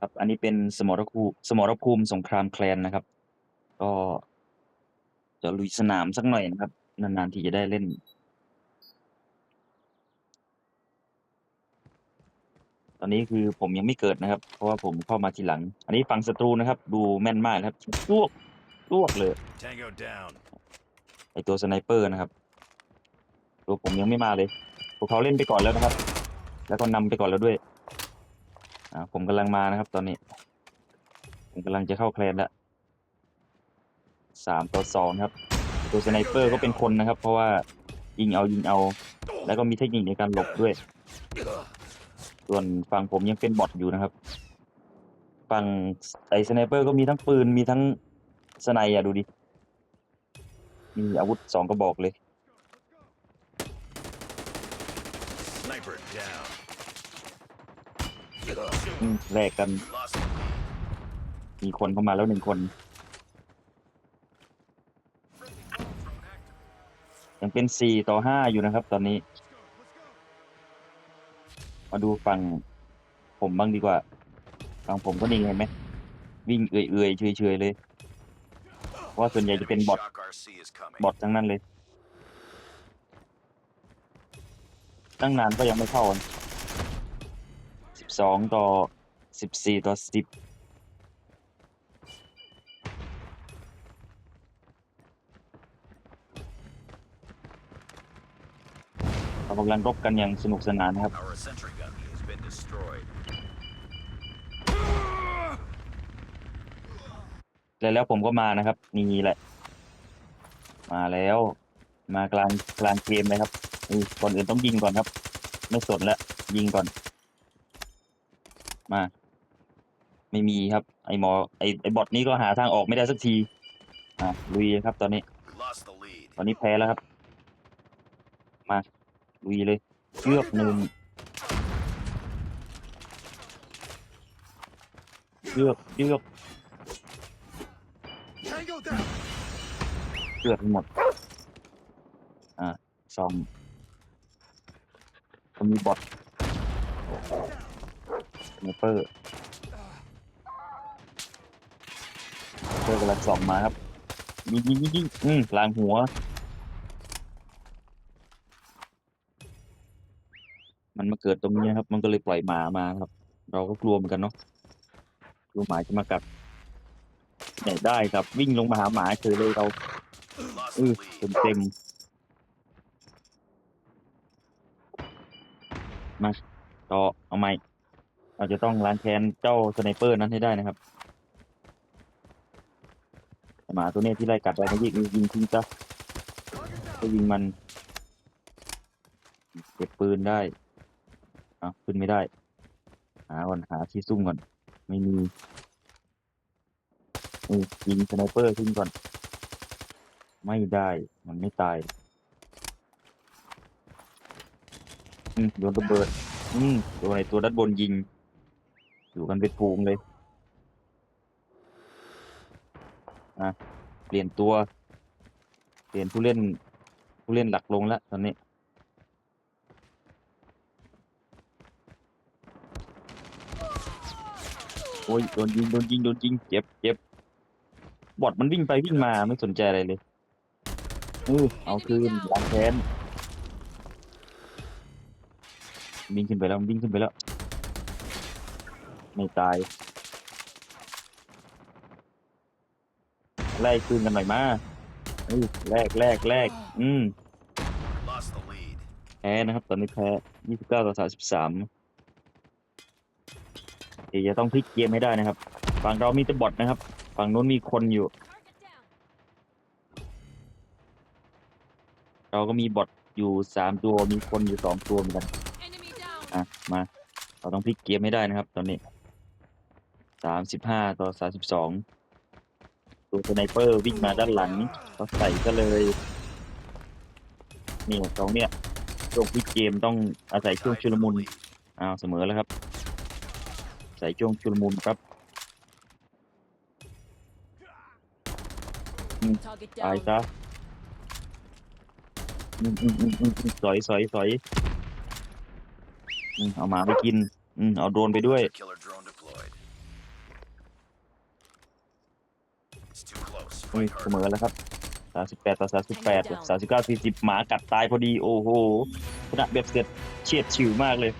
ครับ อันนี้เป็นสมรภูสมรภูมิสงครามแคลนนะครับ ก็จะลุยสนามสักหน่อยนะครับ นานๆทีจะได้เล่น ตอนนี้คือผมยังไม่เกิดนะครับ เพราะว่าผมเข้ามาทีหลัง อันนี้ฝั่งศัตรูนะครับ ดูแม่นมากนะครับลวกลวกเลย Tango down. ไอตัวสไนเปอร์นะครับ ตัวผมยังไม่มาเลยพวกเขาเล่นไปก่อนแล้วนะครับ แล้วก็นำไปก่อนแล้วด้วย อ่าผมกำลังมานะครับตอนนี้ ผมกำลังจะเข้าแคลนแล้วสามต่อสองครับ ตัวสไนเปอร์ก็เป็นคนนะครับ เพราะว่ายิงเอายิงเอา แล้วก็มีเทคนิคในการหลบด้วย ส่วนฝั่งผมยังเป็นบอทอยู่นะครับ ฝั่งไอสไนเปอร์ก็มีทั้งปืนมีทั้งสไนอะดูดิ มีอาวุธสองกระบอกเลย Sniper down. อืมแลกกัน มีคนเข้ามาแล้วหนึ่งคน ยังเป็นสี่ต่อห้าอยู่นะครับ ตอนนี้ มาดูฝั่งผมบ้างดีกว่าฝั่งผมก็นิ่งเห็นไหมวิ่งเอื่อยๆเฉยๆเลยเพราะว่าส่วนใหญ่จะเป็นบอทบอททั้งนั้นเลย ตั้งนานก็ยังไม่เข้าสิบ สองต่อสิบสี่ต่อสิบเรากำลังรบกันอย่างสนุกสนานนะครับ Our sentry gun has been destroyed. แล้วแล้วผมก็มานะครับ นี่แหละ มาแล้ว มากลางกลางเกมเลยครับนี่ก่อนอื่นต้องยิงก่อนครับ ไม่สนแล้วยิงก่อน มา ไม่มีครับ ไอหมอไอไอบอทนี้ก็หาทางออกไม่ได้สักที อะลุยเลยครับตอนนี้ We lost the lead. ตอนนี้แพ้แล้วครับ มาลุยเลยเชือกหนึ่งเชือกเชือก Tango down. เชือกทั้งหมด อ่าซ่อมก็มีบอทเนเปอร์เปอกำลังสองมาครับยิงยิงยิงอืมกลางหัว มันมาเกิดตรงนี้ครับ มันก็เลยปล่อยหมามาครับ เราก็กลัวเหมือนกันเนาะกลัวหมาจะมากัดไหนได้ครับ วิ่งลงมาหาหมาเฉยเลยเราอือเต็มเต็มมาต่อเอาไหม เราจะต้องล้างแค้นเจ้าสไนเปอร์นั้นให้ได้นะครับหมาตัวเนี้ยที่ไล่กัดเรามายิงยิงทิ้งซะก็ยิงมันเก็บปืนได้อะปืนไม่ได้ หาก่อนหาที่ซุ่มก่อน ไม่มีอือยิงสไนเปอร์ทิ้งก่อน ไม่ได้มันไม่ตายอืมโดนระเบิดอืมโดนไอตัวด้านบนยิง อยู่กันเป็นฝูงเลยอะเปลี่ยนตัว เปลี่ยนผู้เล่น ผู้เล่นหลักลงแล้วตอนนี้โอ้ยโดนยิงโดนยิงโดนยิงเจ็บเจ็บบอดมันวิ่งไปวิ่งมาไม่สนใจอะไรเลยอือเอาคืนล้างแค้นวิ่งขึ้นไปแล้ววิ่งขึ้นไปแล้ว ไม่ตายไล่คืนกันหน่อยมาเอ้ยแลกแลกแลกอืม Lost the lead. แพ้นะครับ ตอนนี้แพ้ 29 ต่อ 33เดี๋ยวจะต้องพลิกเกมให้ได้นะครับ ฝั่งเรามีแต่บอทนะครับ ฝั่งนู้นมีคนอยู่เราก็มีบอทอยู่สามตัว มีคนอยู่สองตัวเหมือนกัน Enemy down. อะ มา เราต้องพลิกเกมให้ได้นะครับ ตอนนี้ 35ต่อ32ตัวสไนเปอร์วิ่งมาด้านหลังก็ใส่ก็เลยนี่ตรงเนี้ยช่วงพิกเกมต้องอาศัยช่วงชุลมุนอ้าวเสมอแล้วครับใส่ช่วงชุลมุนครับตายซะอืมอืมอืมอืมอืมสอยสอยสอยอืมเอาหมาไปกิน อืมเอาโดรนไปด้วย too close. เฮ้ย Fight เส hard. มอแล้วครับสามสิบแปดต่อสามสิบแปดสามสิบเก้าสี่สิบหมากัดตายพอดี โอ้โหชนะแบบเสร็จเฉียดฉิวมากเลย